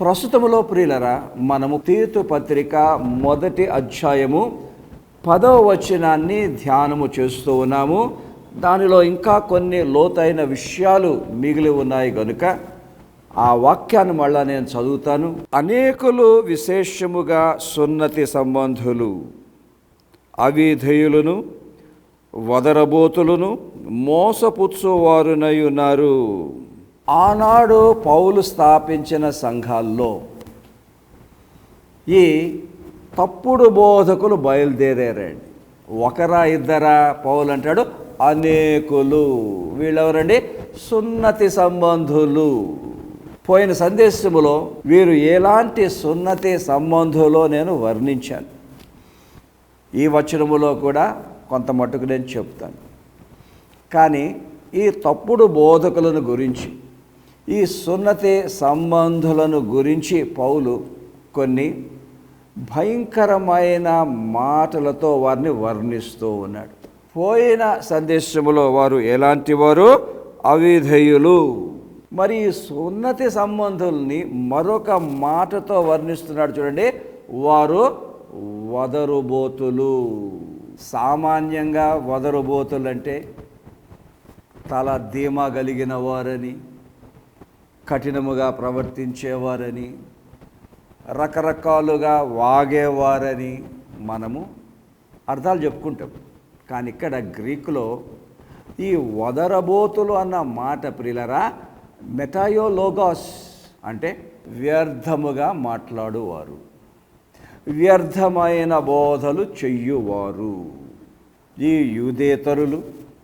ప్రస్తుతములో ప్రియులరా మనము తీర్తు పత్రిక మొదటి అధ్యాయము పదవ వచనాన్ని ధ్యానము చేస్తూ ఉన్నాము. దానిలో ఇంకా కొన్ని లోతైన విషయాలు మిగిలి ఉన్నాయి కనుక ఆ వాక్యాన్ని మళ్ళా నేను చదువుతాను. అనేకులు విశేషముగా సున్నతి సంబంధులు అవిధేయులను వదరబోతులను మోసపుచ్చువారునై ఉన్నారు ఆనాడు పౌలు స్థాపించిన సంఘాల్లో ఈ తప్పుడు బోధకులు బయలుదేరారండి. ఒకరా ఇద్దరా? పౌలు అంటాడు అనేకులు. వీళ్ళెవరండి? సున్నతి సంబంధులు. పోయిన సందేశములో వీరు ఎలాంటి సున్నతి సంబంధులో నేను వర్ణించాను. ఈ వచనములో కూడా కొంత మటుకు నేను చెప్తాను. కానీ ఈ తప్పుడు బోధకులను గురించి ఈ సున్నతి సంబంధులను గురించి పౌలు కొన్ని భయంకరమైన మాటలతో వారిని వర్ణిస్తూ ఉన్నాడు. పోయిన సందేశములో వారు ఎలాంటి వారు? అవిధేయులు. మరి ఈ సున్నతి సంబంధుల్ని మరొక మాటతో వర్ణిస్తున్నాడు చూడండి. వారు వదరుబోతులు. సామాన్యంగా వదరుబోతులు అంటే తల ధీమా కలిగిన వారని కఠినముగా ప్రవర్తించేవారని రకరకాలుగా వాగేవారని మనము అర్థాలు చెప్పుకుంటాం. కానీ ఇక్కడ గ్రీకులో ఈ వదరబోతులు అన్న మాట ప్రిలరా మెటాయోలోగాస్ అంటే వ్యర్థముగా మాట్లాడువారు. వ్యర్థమైన బోధలు చెయ్యువారు. ఈ యూదేతరులు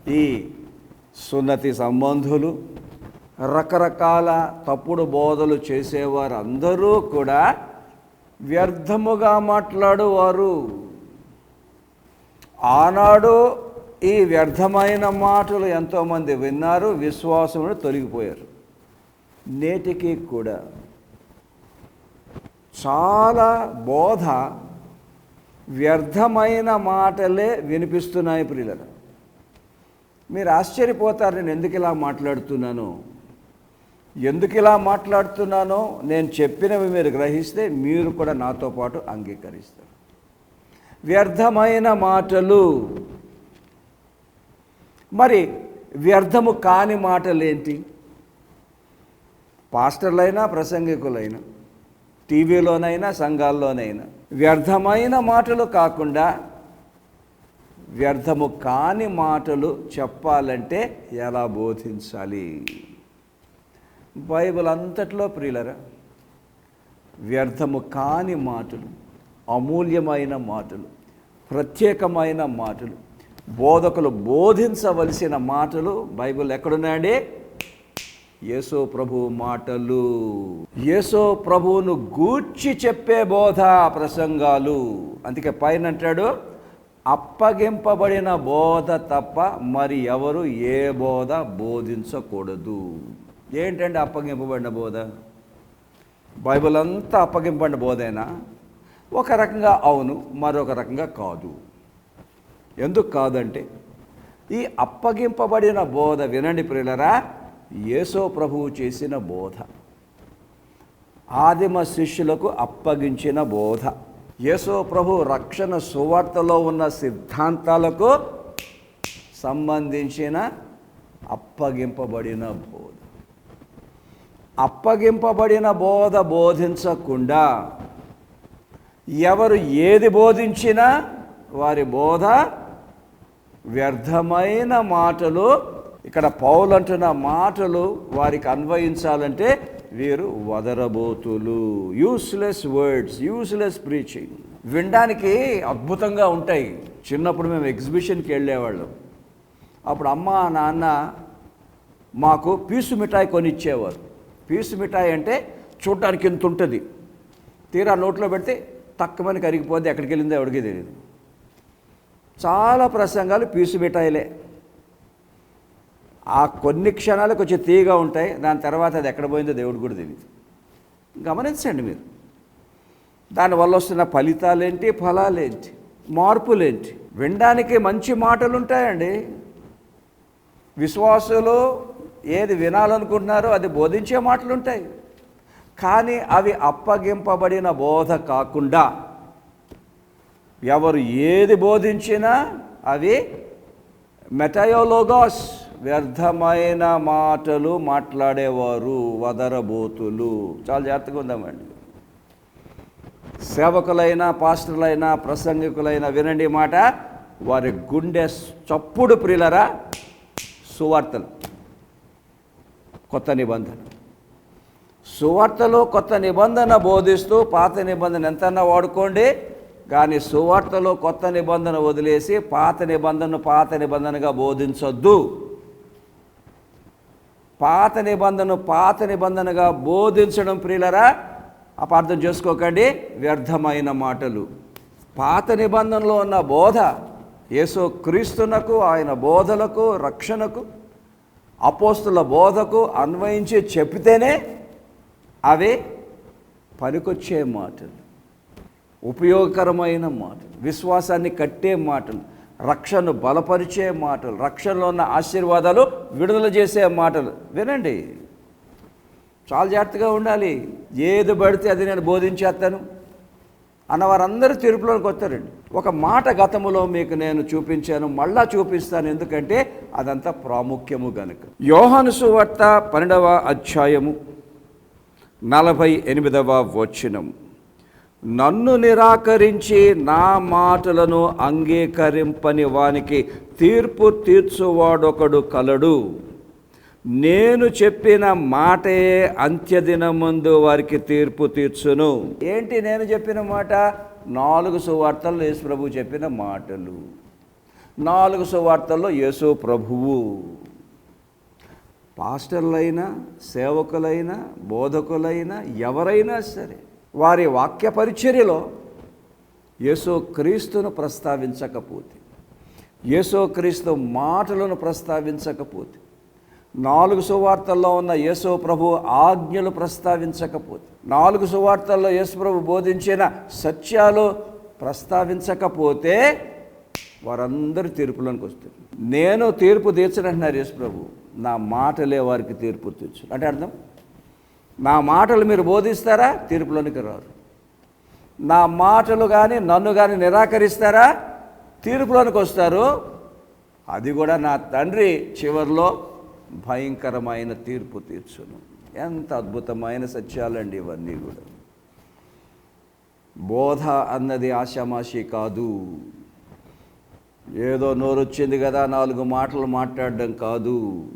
ఈ సున్నతి సంబంధులు రకరకాల తప్పుడు బోధలు చేసేవారు అందరూ కూడా వ్యర్థముగా మాట్లాడువారు. ఆనాడు ఈ వ్యర్థమైన మాటలు ఎంతోమంది విన్నారు విశ్వాసమును తొలగిపోయారు. నేటికి కూడా చాలా బోధ వ్యర్థమైన మాటలే వినిపిస్తున్నాయి ప్రియుల మీరు ఆశ్చర్యపోతారు నేను ఎందుకు ఇలా మాట్లాడుతున్నాను? ఎందుకు ఇలా మాట్లాడుతున్నానో నేను చెప్పినవి మీరు గ్రహిస్తే మీరు కూడా నాతో పాటు అంగీకరిస్తారు. వ్యర్థమైన మాటలు. మరి వ్యర్థము కాని మాటలు ఏంటి పాస్టర్లైనా ప్రసంగికులైనా టీవీలోనైనా సంఘాల్లోనైనా. వ్యర్థమైన మాటలు కాకుండా వ్యర్థము కాని మాటలు చెప్పాలంటే ఎలా బోధించాలి? బైబిల్ అంతట్లో ప్రియులరా వ్యర్థము కాని మాటలు అమూల్యమైన మాటలు ప్రత్యేకమైన మాటలు బోధకులు బోధించవలసిన మాటలు బైబిల్ ఎక్కడున్నాడే యేసో ప్రభు మాటలు. యేసో ప్రభువును గూర్చి చెప్పే బోధ ప్రసంగాలు. అందుకే పైన అంటాడు అప్పగింపబడిన బోధ తప్ప మరి ఎవరు ఏ బోధ బోధించకూడదు. ఏంటండి అప్పగింపబడిన బోధ? బైబిల్ అంతా అప్పగింపబడిన బోధైనా? ఒక రకంగా అవును మరొక రకంగా కాదు. ఎందుకు కాదంటే ఈ అప్పగింపబడిన బోధ వినండి ప్రియులరా యేసో ప్రభువు చేసిన బోధ. ఆదిమ శిష్యులకు అప్పగించిన బోధ. యేసో ప్రభు రక్షణ సువార్తలో ఉన్న సిద్ధాంతాలకు సంబంధించిన అప్పగింపబడిన బోధ. అప్పగింపబడిన బోధ బోధించకుండా ఎవరు ఏది బోధించినా వారి బోధ వ్యర్థమైన మాటలు ఇక్కడ పౌలు అంటున్న మాటలు వారికి అన్వయించాలంటే వీరు వదరబోతులు. యూస్లెస్ వర్డ్స్ యూస్లెస్ ప్రీచింగ్ వినడానికి అద్భుతంగా ఉంటాయి. చిన్నప్పుడు మేము ఎగ్జిబిషన్కి వెళ్ళేవాళ్ళం. అప్పుడు అమ్మ నాన్న మాకు పీసు మిఠాయి కొనిచ్చేవారు. పీసు మిఠాయి అంటే చూడటానికి ఎంత ఉంటుంది? తీరా నోట్లో పెడితే తక్కువని కరిగిపోద్ది ఎక్కడికి వెళ్ళిందో ఎవరికి తెలియదు చాలా ప్రసంగాలు పీసు మిఠాయిలే. ఆ కొన్ని క్షణాలు కొంచెం తీగా ఉంటాయి దాని తర్వాత అది ఎక్కడ పోయిందో దేవుడు కూడా తెలియదు గమనించండి మీరు. దానివల్ల వస్తున్న ఫలితాలేంటి ఫలాలేంటి మార్పులేంటి? వినడానికి మంచి మాటలు ఉంటాయండి విశ్వాసలో ఏది వినాలనుకుంటున్నారో అది బోధించే మాటలు ఉంటాయి కానీ అవి అప్పగింపబడిన బోధ కాకుండా ఎవరు ఏది బోధించినా అవి మెటయోలోగాస్ వ్యర్థమైన మాటలు మాట్లాడేవారు వదరబోతులు. చాలా జాగ్రత్తగా ఉందామండి. సేవకులైన పాస్టర్లైన ప్రసంగికులైన వినండి మాట. వారి గుండె చప్పుడు ప్రిలరా సువార్తలు. కొత్త నిబంధన. సువార్తలో కొత్త నిబంధన బోధిస్తూ పాత నిబంధన ఎంతన్నా వాడుకోండి కానీ సువార్తలో కొత్త నిబంధన వదిలేసి పాత నిబంధనను పాత నిబంధనగా బోధించొద్దు. పాత నిబంధనను పాత నిబంధనగా బోధించడం ప్రియులరా అపార్థం చేసుకోకండి వ్యర్థమైన మాటలు. పాత నిబంధనలో ఉన్న బోధ యేసు క్రీస్తునకు ఆయన బోధలకు రక్షణకు అపోస్తుల బోధకు అన్వయించి చెప్తేనే అవి పనికొచ్చే మాటలు. ఉపయోగకరమైన మాటలు. విశ్వాసాన్ని కట్టే మాటలు. రక్షణను బలపరిచే మాటలు. రక్షణలో ఉన్న ఆశీర్వాదాలు విడుదల చేసే మాటలు. వినండి. చాలా జాగ్రత్తగా ఉండాలి. ఏది పడితే అది నేను బోధించేస్తాను. అన్న వారందరూ తీర్పులోకి వస్తారండి ఒక మాట గతములో మీకు నేను చూపించాను మళ్ళా చూపిస్తాను. ఎందుకంటే అదంతా ప్రాముఖ్యము గనుక. యోహాను సువార్త పన్నెండవ అధ్యాయము నలభై ఎనిమిదవ వచనం. నన్ను నిరాకరించి నా మాటలను అంగీకరింపని వానికి తీర్పు తీర్చువాడొకడు కలడు. నేను చెప్పిన మాటే అంత్యదినమందు వారికి తీర్పు తీర్చును. ఏంటి నేను చెప్పిన మాట? నాలుగు సువార్తల్లో యేసు ప్రభు చెప్పిన మాటలు. నాలుగు సువార్తల్లో యేసు ప్రభువు. పాస్టర్లైనా సేవకులైనా బోధకులైనా ఎవరైనా సరే వారి వాక్య పరిచర్యలో యేసో క్రీస్తును ప్రస్తావించకపోతే యేసో క్రీస్తు మాటలను ప్రస్తావించకపోతే నాలుగు సువార్తల్లో ఉన్న యేసో ప్రభు ఆజ్ఞలు ప్రస్తావించకపోతే నాలుగు సువార్తల్లో యేసు ప్రభు బోధించిన సత్యాలు ప్రస్తావించకపోతే వారందరూ తీర్పులోనికి వస్తారు. నేను తీర్పు తీర్చనంటున్నారు యేసు ప్రభు. నా మాటలే వారికి తీర్పు తీర్చు అంటే అర్థం? నా మాటలు మీరు బోధిస్తారా? తీర్పులోనికి రారు. నా మాటలు కానీ నన్ను కానీ నిరాకరిస్తారా? తీర్పులోనికి వస్తారు. అది కూడా నా తండ్రి చివరిలో భయంకరమైన తీర్పు తీర్చును. ఎంత అద్భుతమైన సత్యాలండి ఇవన్నీ కూడా. బోధ అన్నది ఆషామాషి కాదు. ఏదో నోరొచ్చింది కదా నాలుగు మాటలు మాట్లాడడం కాదు.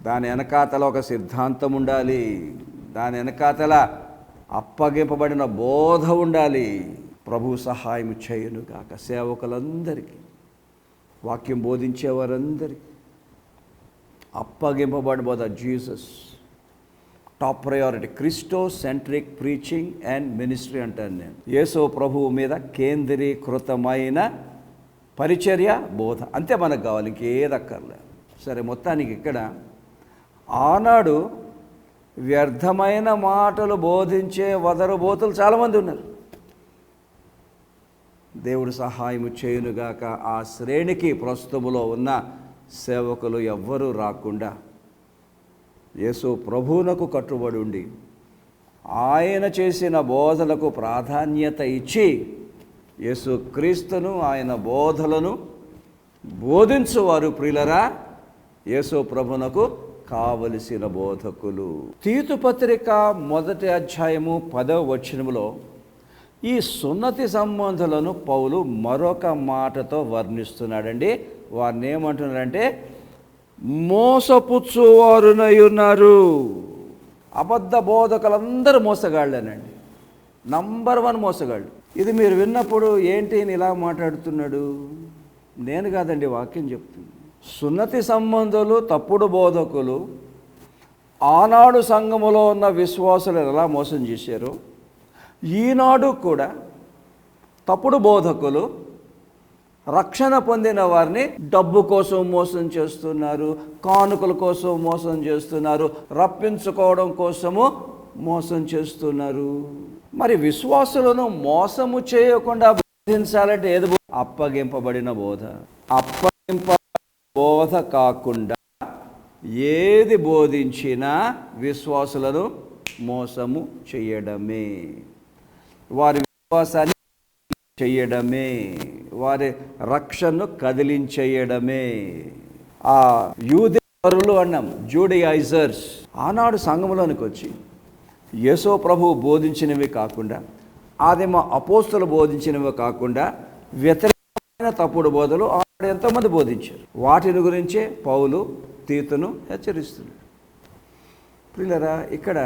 దాని వెనకాతల ఒక సిద్ధాంతం ఉండాలి. దాని వెనకాతల అప్పగింపబడిన బోధ ఉండాలి. ప్రభు సహాయం చేయను కాక సేవకులందరికీ వాక్యం బోధించే అప్పగింపబడి బోధ Jesus top priority. Christocentric preaching and ministry అంటాను నేను. యేసో ప్రభువు మీద కేంద్రీకృతమైన పరిచర్య బోధ. అంతే మనకు కావాలి ఇంకేదక్కర్లే సరే మొత్తానికి ఇక్కడ ఆనాడు వ్యర్థమైన మాటలు బోధించే వదరబోతులు చాలామంది ఉన్నారు. దేవుడు సహాయము చేయునుగాక ఆ శ్రేణికి ప్రస్తుతములో ఉన్న సేవకులు ఎవ్వరూ రాకుండా యేసు ప్రభువునకు కట్టుబడి ఉండి ఆయన చేసిన బోధలకు ప్రాధాన్యత ఇచ్చి యేసు క్రీస్తును ఆయన బోధలను బోధించువారు ప్రియులరా యేసు ప్రభునకు కావలసిన బోధకులు. తీతుపత్రిక మొదటి అధ్యాయము పదవ వచనములో ఈ సున్నతి సంబంధులను పౌలు మరొక మాటతో వర్ణిస్తున్నాడండి. వారిని ఏమంటున్నారంటే మోసపుచ్చువారునై ఉన్నారు అబద్ధ బోధకులందరూ మోసగాళ్ళేనండి. నంబర్ వన్ మోసగాళ్ళు. ఇది మీరు విన్నప్పుడు ఏంటి ఈయన ఇలా మాట్లాడుతున్నాడు? నేను కాదండి వాక్యం చెప్తుంది. సున్నతి సంబంధులు తప్పుడు బోధకులు ఆనాడు సంఘములో ఉన్న విశ్వాసులు ఎలా మోసం చేశారు? ఈనాడు కూడా తప్పుడు బోధకులు రక్షణ పొందిన వారిని డబ్బు కోసం మోసం చేస్తున్నారు కానుకల కోసం మోసం చేస్తున్నారు రప్పించుకోవడం కోసము మోసం చేస్తున్నారు. మరి విశ్వాసులను మోసము చేయకుండా బోధించాలంటే ఏది అప్పగింపబడిన బోధ. అప్పగింప బోధ కాకుండా ఏది బోధించినా విశ్వాసులను మోసము చేయడమే. వారి విశ్వాసాన్ని చేయడమే వారి రక్షణను కదిలించేయడమే. ఆ యూదేవరులు అన్నాం జూడియైజర్స్ ఆనాడు సంఘంలోనికి వచ్చి యేసో ప్రభు బోధించినవి కాకుండా ఆదిమ అపోస్తులు బోధించినవి కాకుండా వ్యతిరేకమైన తప్పుడు బోధలు ఆనాడు ఎంతోమంది బోధించారు. వాటిని గురించే పౌలు తీతును హెచ్చరిస్తున్నాడు. పిల్లరా ఇక్కడ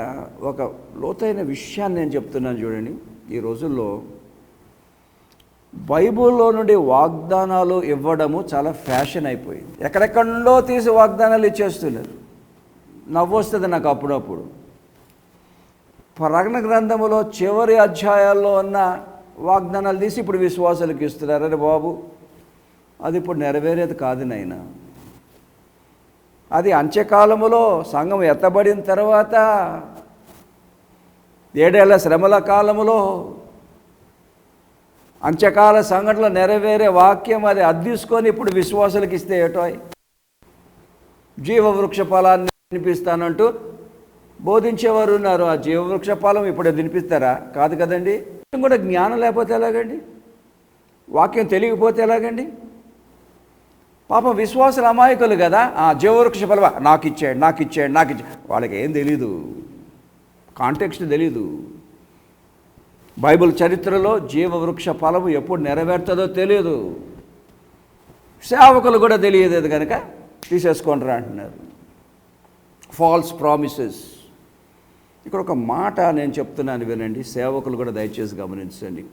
ఒక లోతైన విషయాన్ని నేను చెప్తున్నాను చూడండి. ఈ రోజుల్లో బైబిల్లో నుండి వాగ్దానాలు ఇవ్వడము చాలా ఫ్యాషన్ అయిపోయింది. ఎక్కడెక్కడో తీసి వాగ్దానాలు ఇచ్చేస్తున్నారు. నవ్వొస్తుంది నాకు అప్పుడప్పుడు. ప్రకటన గ్రంథములో చివరి అధ్యాయాల్లో ఉన్న వాగ్దానాలు తీసి ఇప్పుడు విశ్వాసాలకు ఇస్తున్నారు. అరే బాబు అది ఇప్పుడు నెరవేరేది కాదు నాయన. అది అంత్యకాలములో సంఘం ఎత్తబడిన తర్వాత ఏడేళ్ళ శ్రమల కాలములో అంత్యకాల సంఘటనలు నెరవేరే వాక్యం అది అద్దీసుకొని ఇప్పుడు విశ్వాసులకు ఇస్తే ఏటో? జీవవృక్ష ఫలాన్ని వినిపిస్తానంటూ బోధించేవారు ఉన్నారు. ఆ జీవవృక్ష ఫలం ఇప్పుడు వినిపిస్తారా? కాదు కదండి. కూడా జ్ఞానం లేకపోతే ఎలాగండి? వాక్యం తెలియకపోతే ఎలాగండి? పాపం విశ్వాసులు అమాయకులు కదా. ఆ జీవవృక్ష ఫలం నాకు ఇచ్చాడు నాకు ఇచ్చాడు నాకు ఇచ్చాడు వాళ్ళకి ఏం తెలీదు. కాంటెక్స్ట్ తెలీదు. బైబిల్ చరిత్రలో జీవవృక్ష ఫలము ఎప్పుడు నెరవేరుతుందో తెలియదు సేవకులు కూడా తెలియదు కనుక తీసేసుకుంటారా అంటున్నారు. ఫాల్స్ ప్రామిసెస్ ఇక్కడ ఒక మాట నేను చెప్తున్నాను వినండి సేవకులు కూడా దయచేసి గమనించండి.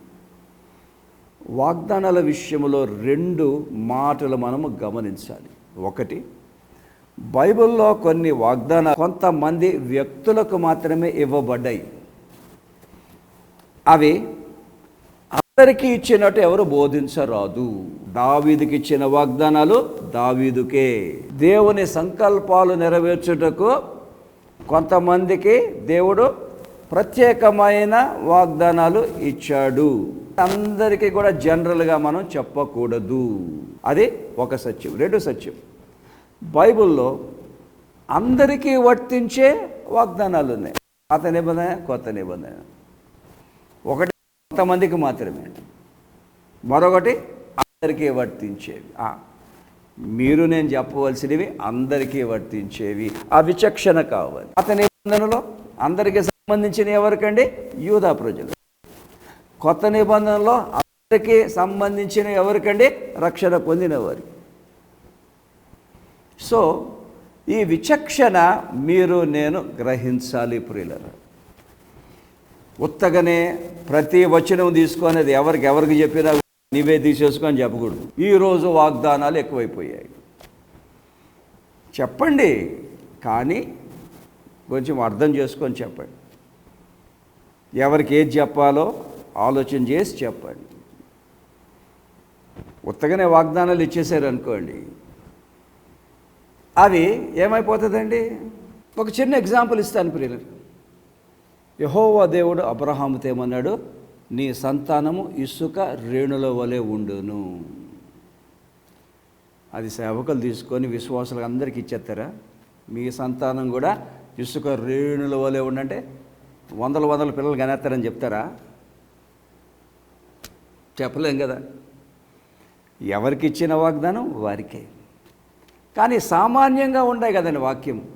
వాగ్దానాల విషయంలో రెండు మాటలు మనము గమనించాలి. ఒకటి బైబిల్లో కొన్ని వాగ్దానాలు కొంతమంది వ్యక్తులకు మాత్రమే ఇవ్వబడ్డాయి. అవి అందరికీ ఇచ్చినట్టు ఎవరు బోధించరాదు. దావీదుకి ఇచ్చిన వాగ్దానాలు దావీదుకే. దేవుని సంకల్పాలు నెరవేర్చుటకు కొంతమందికి దేవుడు ప్రత్యేకమైన వాగ్దానాలు ఇచ్చాడు. అందరికీ కూడా జనరల్గా మనం చెప్పకూడదు. అది ఒక సత్యం. రెండు సత్యం. బైబిల్లో అందరికీ వర్తించే వాగ్దానాలు ఉన్నాయి. పాత నిబంధన కొత్త నిబంధన. ఒకటి కొంతమందికి మాత్రమే. మరొకటి అందరికీ వర్తించేవి. మీరు నేను చెప్పవలసినవి అందరికీ వర్తించేవి. ఆ విచక్షణ కావాలి. అతని నిబంధనలో అందరికీ సంబంధించిన ఎవరికండి? యూదా ప్రజలు. కొత్త నిబంధనలో అందరికీ సంబంధించిన ఎవరికండి? రక్షణ పొందినవారు. సో ఈ విచక్షణ మీరు నేను గ్రహించాలి ప్రియులరా. ఉత్తగానే ప్రతి వచనం తీసుకొని అది ఎవరికి ఎవరికి చెప్పినా నీవే తీసేసుకొని చెప్పకూడదు. ఈరోజు వాగ్దానాలు ఎక్కువైపోయాయి. చెప్పండి కానీ కొంచెం అర్థం చేసుకొని చెప్పండి. ఎవరికి ఏది చెప్పాలో ఆలోచన చేసి చెప్పండి. ఉత్తగానే వాగ్దానాలు ఇచ్చేసారు అనుకోండి అవి ఏమైపోతుందండి? ఒక చిన్న ఎగ్జాంపుల్ ఇస్తాను ప్రియులకి యహోవా దేవుడు అబ్రహాముతో ఏమన్నాడు? నీ సంతానము ఇసుక రేణుల వలె ఉండును. అది సేవకులు తీసుకొని విశ్వాసులకు అందరికీ ఇచ్చేస్తారా? మీ సంతానం కూడా ఇసుక రేణుల వలె ఉండంటే వందల వందల పిల్లలు కనేస్తారని చెప్తారా? చెప్పలేం కదా. ఎవరికి ఇచ్చిన వాగ్దానం? వారికే. కానీ సామాన్యంగా ఉండే కదండి వాక్యం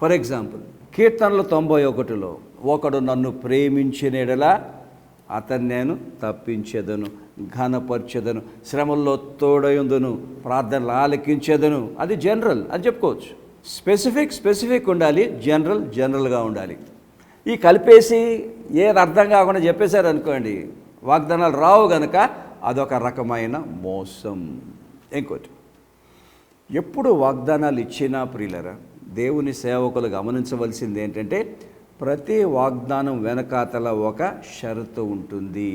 ఫర్ ఎగ్జాంపుల్ కీర్తనలు తొంభై ఒకటిలో ఒకడు నన్ను ప్రేమించినడలా అతన్ని నేను తప్పించేదను ఘనపరిచేదను శ్రమల్లో తోడయుందును ప్రార్థనలు ఆలకించేదను. అది జనరల్ అని చెప్పుకోవచ్చు. స్పెసిఫిక్ స్పెసిఫిక్ ఉండాలి జనరల్ జనరల్గా ఉండాలి. ఈ కలిపేసి ఏది అర్థం కాకుండా చెప్పేశారు అనుకోండి వాగ్దానాలు రావు గనక అదొక రకమైన మోసం. ఇంకోటి ఎప్పుడు వాగ్దానాలు ఇచ్చినా ప్రియులరా దేవుని సేవకులు గమనించవలసింది ఏంటంటే ప్రతి వాగ్దానం వెనకాతల ఒక షరతు ఉంటుంది.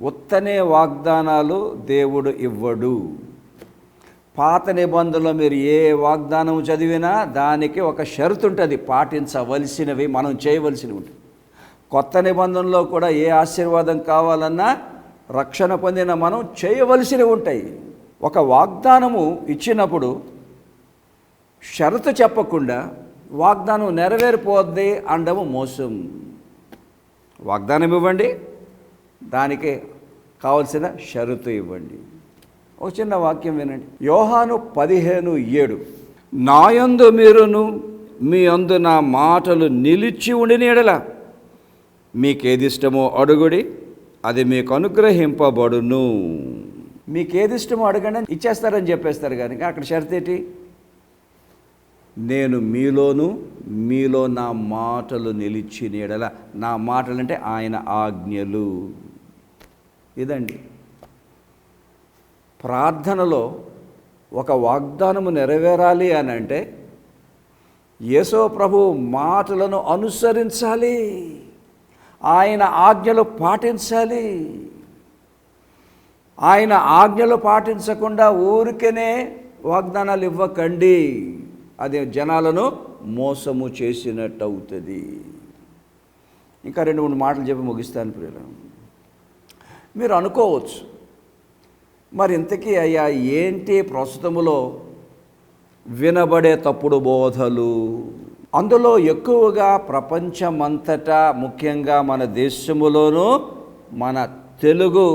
ఉత్తనే వాగ్దానాలు దేవుడు ఇవ్వడు. పాత నిబంధనలో మీరు ఏ వాగ్దానం చదివినా దానికి ఒక షరతు ఉంటుంది. పాటించవలసినవి మనం చేయవలసినవి ఉంటుంది కొత్త నిబంధనలో కూడా ఏ ఆశీర్వాదం కావాలన్నా రక్షణ పొందిన మనం చేయవలసినవి ఉంటాయి. ఒక వాగ్దానము ఇచ్చినప్పుడు షరతు చెప్పకుండా వాగ్దానం నెరవేరిపోద్ది అండము మోసం. వాగ్దానం ఇవ్వండి దానికి కావలసిన షరతు ఇవ్వండి. ఒక చిన్న వాక్యం వినండి. యోహాను పదిహేను ఏడు. నాయందు మీరును మీ అందు నా మాటలు నిలిచి ఉండి నీడల మీకేది ఇష్టమో అడుగుడి అది మీకు అనుగ్రహింపబడును. మీకేది ఇష్టమో అడగండి ఇచ్చేస్తారని చెప్పేస్తారు కానీ అక్కడ షరత్ ఏంటి నేను మీలోను మీలో నా మాటలు నిలిచి నీడల. నా మాటలు అంటే ఆయన ఆజ్ఞలు. ఇదండి. ప్రార్థనలో ఒక వాగ్దానము నెరవేరాలి అని అంటే యేసో ప్రభు మాటలను అనుసరించాలి. ఆయన ఆజ్ఞలు పాటించాలి. ఆయన ఆజ్ఞలు పాటించకుండా ఊరికనే వాగ్దానాలు ఇవ్వకండి. అది జనాలను మోసము చేసినట్టు అవుతుంది ఇంకా రెండు మూడు మాటలు చెప్పి ముగిస్తాను ప్రియుల మీరు అనుకోవచ్చు మరి ఇంతకీ అయ్యా ఏంటి ప్రస్తుతములో వినబడే తప్పుడు బోధలు? అందులో ఎక్కువగా ప్రపంచమంతటా ముఖ్యంగా మన దేశములోనూ మన తెలుగు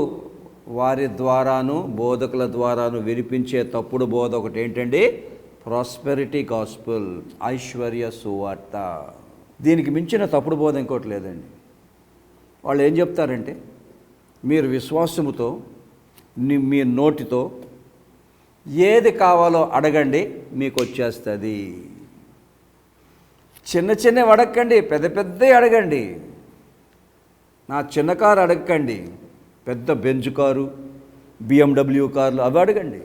వారి ద్వారాను బోధకుల ద్వారాను వినిపించే తప్పుడు బోధ ఒకటి ఏంటండి ప్రాస్పెరిటీ గాస్పుల్ ఐశ్వర్య సువార్త దీనికి మించిన తప్పుడు బోధ ఇంకోటి లేదండి. వాళ్ళు ఏం చెప్తారంటే మీరు విశ్వాసముతో ని- మీ నోటితో ఏది కావాలో అడగండి మీకు వచ్చేస్తుంది. చిన్న చిన్నవి అడగండి పెద్ద పెద్దవి అడగండి. నా చిన్న కారు అడగండి పెద్ద బెంజ్ కారు బిఎండబ్ల్యూ కార్లు అవి అడగండి.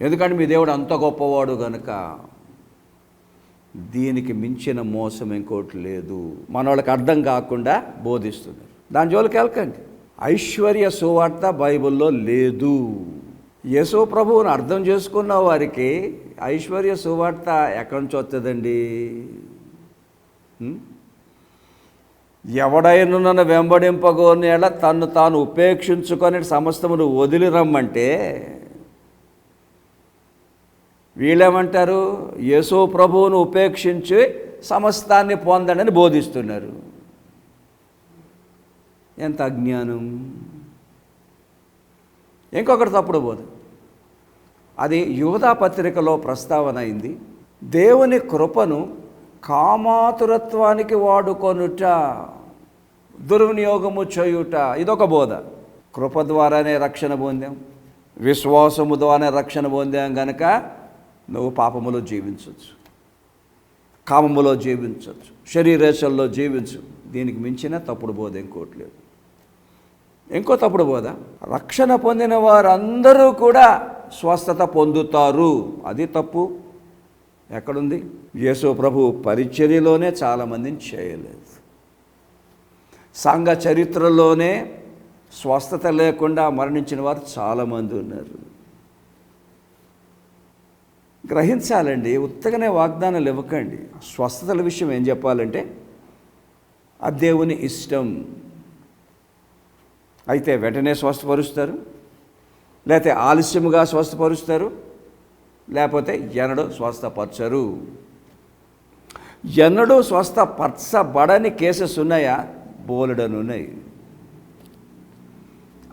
ఎందుకంటే మీ దేవుడు అంత గొప్పవాడు కనుక దీనికి మించిన మోసం ఇంకోటి లేదు. మన వాళ్ళకి అర్థం కాకుండా బోధిస్తున్నారు. దాని జోలికి వెళ్ళకండి. ఐశ్వర్య సువార్త బైబిల్లో లేదు. యేసో ప్రభువుని అర్థం చేసుకున్న వారికి ఐశ్వర్య సువార్త ఎక్కడి నుంచి వస్తుందండి ఎవడైనా నన్ను వెంబడింపగోని ఎలా తను తాను ఉపేక్షించుకొని సమస్తమును వదిలి రమ్మంటే వీళ్ళేమంటారు? యేసో ప్రభువును ఉపేక్షించి సమస్తాన్ని పొందండి బోధిస్తున్నారు. ఎంత అజ్ఞానం. ఇంకొకటి తప్పుడు బోధ. అది యువతా పత్రికలో ప్రస్తావన అయింది. దేవుని కృపను కామాతురత్వానికి వాడుకొనుట దుర్వినియోగము చేయుట ఇదొక బోధ. కృప ద్వారానే రక్షణ పొందాం. విశ్వాసము ద్వారానే రక్షణ పొందాం కనుక నువ్వు పాపములో జీవించవచ్చు కామములో జీవించవచ్చు శరీరేశల్లో జీవించు. దీనికి మించిన తప్పుడు బోధ ఇంకోటి లేదు. ఇంకో తప్పుడు బోధ రక్షణ పొందిన వారందరూ కూడా స్వస్థత పొందుతారు. అది తప్పు. ఎక్కడుంది? యేసు ప్రభు పరిచర్యలోనే చాలామందిని చేయలేదు. సంఘ చరిత్రలోనే స్వస్థత లేకుండా మరణించిన వారు చాలామంది ఉన్నారు. గ్రహించాలండి ఉత్తగానే వాగ్దానాలు ఇవ్వకండి. స్వస్థతల విషయం ఏం చెప్పాలంటే ఆ దేవుని ఇష్టం. అయితే వెంటనే స్వస్థపరుస్తారు లేకపోతే ఆలస్యముగా స్వస్థపరుస్తారు లేకపోతే ఎన్నడూ స్వస్థపరచరు. ఎన్నడూ స్వస్థపరచబడని కేసెస్ ఉన్నాయా? బోలెడని ఉన్నాయి.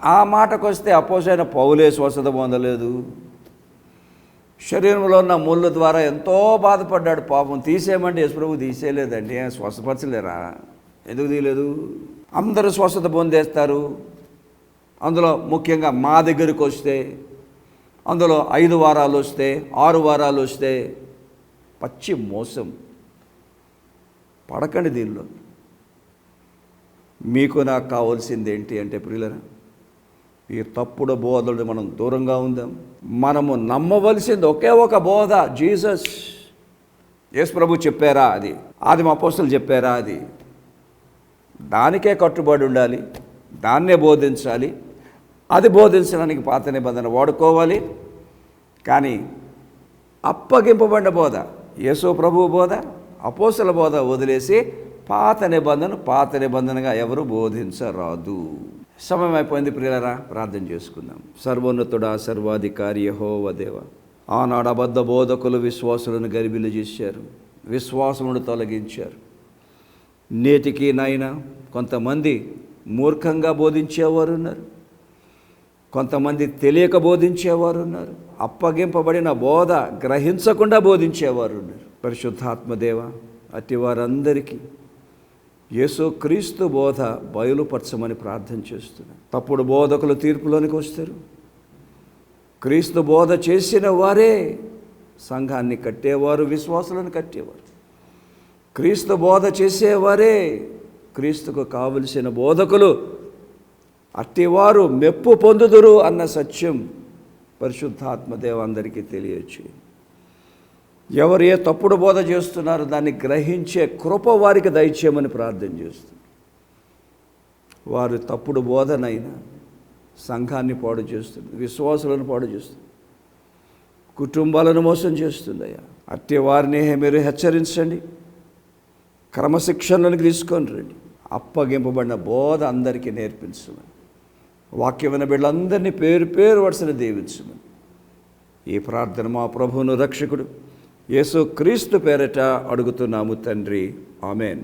ఆ మాటకు వస్తే అయిన పౌలే స్వస్థత పొందలేదు. శరీరంలో ఉన్న ముళ్ళ ద్వారా ఎంతో బాధపడ్డాడు. పాపం తీసేయమంటే యశ్ప్రభు తీసేయలేదండి. ఏం స్వస్థపరచలేరా? ఎందుకు తీయలేదు? అందరూ స్వస్థత పొందేస్తారు. అందులో ముఖ్యంగా మా దగ్గరికి వస్తే అందులో ఐదు వారాలు వస్తే ఆరు వారాలు వస్తే పచ్చి మోసం. పడకండి దీనిలో. మీకు నాకు కావాల్సింది ఏంటి అంటే ప్రియులరా ఈ తప్పుడు బోధలు మనం దూరంగా ఉందాం. మనము నమ్మవలసింది ఒకే ఒక బోధ జీసస్. యేసు ప్రభు చెప్పారా అది? ఆది మా చెప్పారా అది? దానికే కట్టుబడి ఉండాలి దాన్నే బోధించాలి. అది బోధించడానికి పాత నిబంధన వాడుకోవాలి. కానీ అప్పగింపబడిన బోధ యేసు ప్రభు బోధ అపోసల బోధ వదిలేసి పాత నిబంధన పాత నిబంధనగా ఎవరు బోధించరాదు. సమయం అయిపోయింది ప్రియులరా ప్రార్థన చేసుకుందాం. సర్వోన్నతుడ సర్వాధికారి యహోవ దేవ ఆనాడు అబద్ధ బోధకులు విశ్వాసులను గర్భిలు చేశారు విశ్వాసమును తొలగించారు. నేటికి నాయన కొంతమంది మూర్ఖంగా బోధించేవారు ఉన్నారు కొంతమంది తెలియక బోధించేవారు ఉన్నారు అప్పగింపబడిన బోధ గ్రహించకుండా బోధించేవారు ఉన్నారు పరిశుద్ధాత్మదేవ అట్టి వారందరికీ యేసు క్రీస్తు బోధ బయలుపరచమని ప్రార్థన చేస్తున్నాను తప్పుడు బోధకులు తీర్పులోనికి వస్తారు. క్రీస్తు బోధ చేసిన వారే సంఘాన్ని కట్టేవారు విశ్వాసులను కట్టేవారు. క్రీస్తు బోధ చేసేవారే క్రీస్తుకు కావలసిన బోధకులు అట్టివారు మెప్పు పొందుదురు అన్న సత్యం పరిశుద్ధాత్మదేవ అందరికీ తెలియచ్చు ఎవరు ఏ తప్పుడు బోధ చేస్తున్నారో దాన్ని గ్రహించే కృప వారికి దయచేయమని ప్రార్థన చేస్తుంది. వారు తప్పుడు బోధనైనా సంఘాన్ని పాడు చేస్తుంది విశ్వాసులను పాడు చేస్తుంది కుటుంబాలను మోసం చేస్తుందయ్యా అట్టి వారిని మీరు హెచ్చరించండి క్రమశిక్షణలకు తీసుకొని రండి. అప్పగింపబడిన బోధ అందరికీ నేర్పించమని వాక్యమైన బిడ్డలందరినీ పేరు పేరు వరుసని దీవించమని. ఈ ప్రార్థన మా ప్రభువును రక్షకుడు. యేసు క్రీస్తు పేరట అడుగుతున్నాము తండ్రి. ఆమెన్.